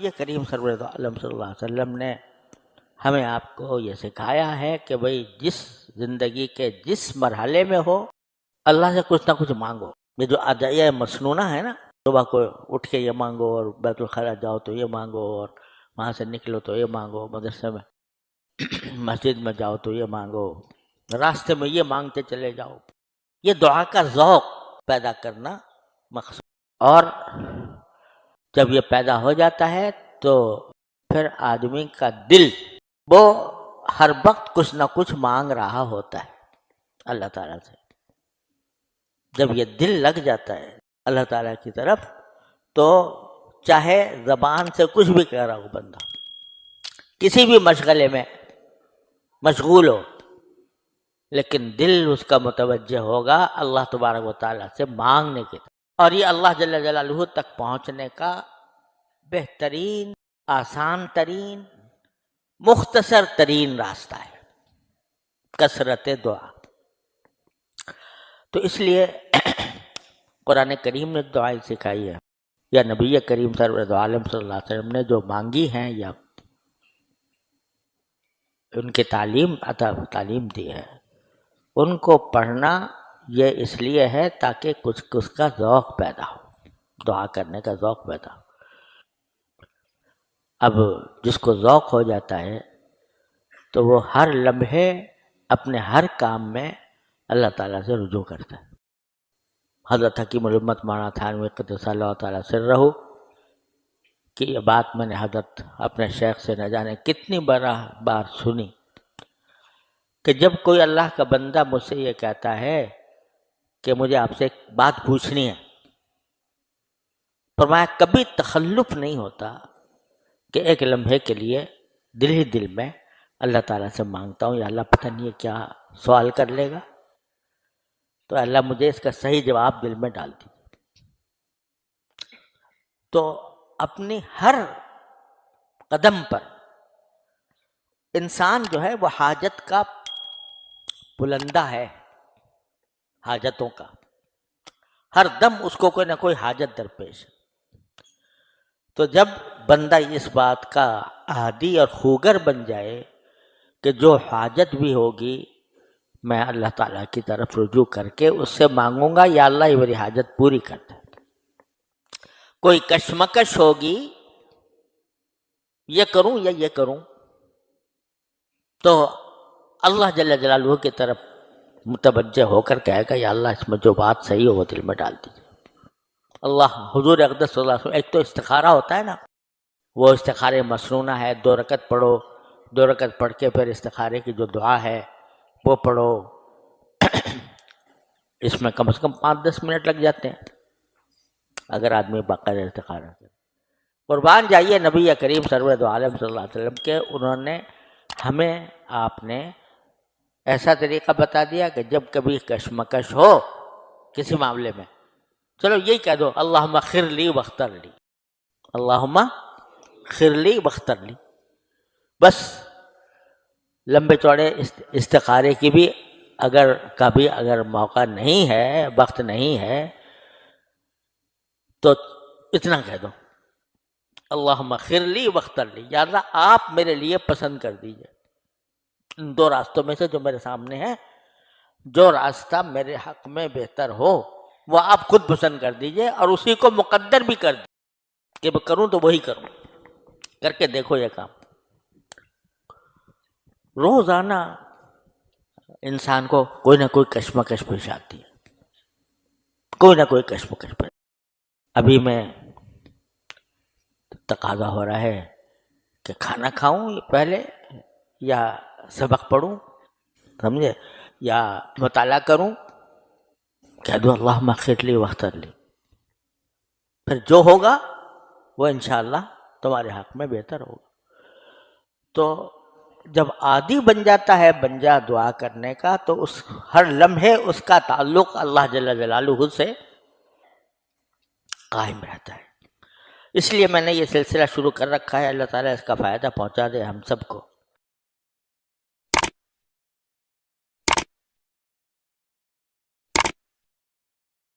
नबी करीम वसल्लम ने हमें आपको ये सिखाया है कि भाई जिस ज़िंदगी के जिस मरहले में हो, अल्लाह से कुछ ना कुछ मांगो। ये जो अदया मसनूना है ना, सुबह को उठ के ये मांगो और बैतुल खला जाओ तो ये मांगो और वहाँ से निकलो तो ये मांगो, मदरसे में, मस्जिद में जाओ तो ये मांगो, रास्ते में ये मांगते चले जाओ। ये दुआ का ज़ौक पैदा करना मकसद। और जब ये पैदा हो जाता है तो फिर आदमी का दिल, वो हर वक्त कुछ ना कुछ मांग रहा होता है, अल्लाह ताला से। जब ये दिल लग जाता है, अल्लाह ताला की तरफ़ तो चाहे जबान से कुछ भी कह रहा हो बंदा, किसी भी मशगले में मशगूल हो, लेकिन दिल उसका मुतवजह होगा अल्लाह तबारक व ताला से मांगने के और ये अल्लाह जल्ल जलालहू तक पहुँचने का बेहतरीन, आसान तरीन, मुख्तसर तरीन रास्ता है। कसरत दुआ। तो इसलिए कुरान करीम ने दुआई सिखाई है। या नबी करीम आलम वसल्लम ने जो मांगी हैं या उनकी तालीम अता तालीम दी है। उनको पढ़ना ये इसलिए है ताकि कुछ उसका ज़ौक़ पैदा हो। दुआ करने का ज़ौक़ पैदा हो। अब जिसको ज़ौक़ हो जाता है तो वो हर लम्हे अपने हर काम में अल्लाह ताला से रुजू करता है। हज़रत हकीम उम्मत माना ताला सिर रहो कि ये बात मैंने हज़रत अपने शेख से न जाने कितनी बड़ा बार सुनी कि जब कोई अल्लाह का बंदा मुझसे ये कहता है कि मुझे आपसे एक बात पूछनी है। फरमाया, कभी तखल्लुफ नहीं होता कि एक लम्हे के लिए दिल ही दिल में अल्लाह ताला से माँगता हूँ, या अल्लाह पता नहीं क्या सवाल कर लेगा। तो अल्लाह मुझे इसका सही जवाब दिल में डाल दीजिए। तो अपनी हर कदम पर इंसान जो है, वो हाजत का बुलंदा है। हाजतों का। हर दम उसको कोई ना कोई हाजत दरपेश। तो जब बंदा इस बात का आदि और खूगर बन जाए कि जो हाजत भी होगी, मैं अल्लाह ताला की तरफ़ रुजू करके उससे मांगूँगा, या अल्लाह मेरी हाजत पूरी कर दे। कोई कशमकश होगी, ये करूँ या ये करूँ तो अल्लाह जल्ल जलालू की तरफ़ मुतवजह होकर कहेगा, या अल्लाह, इसमें जो बात सही हो वो दिल में डाल दीजिए। अल्लाह, हजूर अकदस एक तो इस्तारा होता है ना, वो इस्तारे मसनूना है, दो रकत पढ़ो, दो रकत पढ़ के फिर इस्तारे की जो दुआ है, वो पढ़ो। इसमें कम से कम पाँच दस मिनट लग जाते हैं, अगर आदमी बाकायदा इस्तारा करे। कुर्बान जाइए नबी करीम सरवद आलम वसल्लम के, उन्होंने हमें, आपने ऐसा तरीका बता दिया कि जब कभी कशमकश हो किसी मामले में। चलो यही कह दो अल्लाह खिरली बख्तर ली अल्लाह खिरली बख्तर ली बस, लंबे चौड़े इस्तारे की भी अगर, कभी अगर मौका नहीं है, वक्त नहीं है तो इतना कह दो। अल्लाह खिरली बख्तर ली या अल्लाह आप मेरे लिए पसंद कर दीजिए। दो रास्तों में से जो मेरे सामने है, जो रास्ता मेरे हक में बेहतर हो वो आप खुद पसंद कर दीजिए और उसी को मुकद्दर भी कर दीजिए। कि मैं करूँ तो वही करूँ। करके देखो ये काम। रोज़ाना इंसान को कोई ना कोई कश्मकश पेश आती है। कोई ना कोई कश्मकश पेश। अभी मैं तकाजा हो रहा है कि खाना खाऊं पहले या सबक पढ़ूं, समझे? या मताला करूँ कह दो अल्लाह मखिर ली ली। फिर जो होगा, वो इनशाला तुम्हारे हक में बेहतर होगा। तो जब आदि बन जाता है बंजा दुआ करने का तो उस हर लम्हे, उसका ताल्लुक अल्लाह जल्ल जलालू से कायम रहता है। इसलिए मैंने ये सिलसिला शुरू कर रखा है, अल्लाह ताला इसका फ़ायदा पहुँचा दे हम सबको।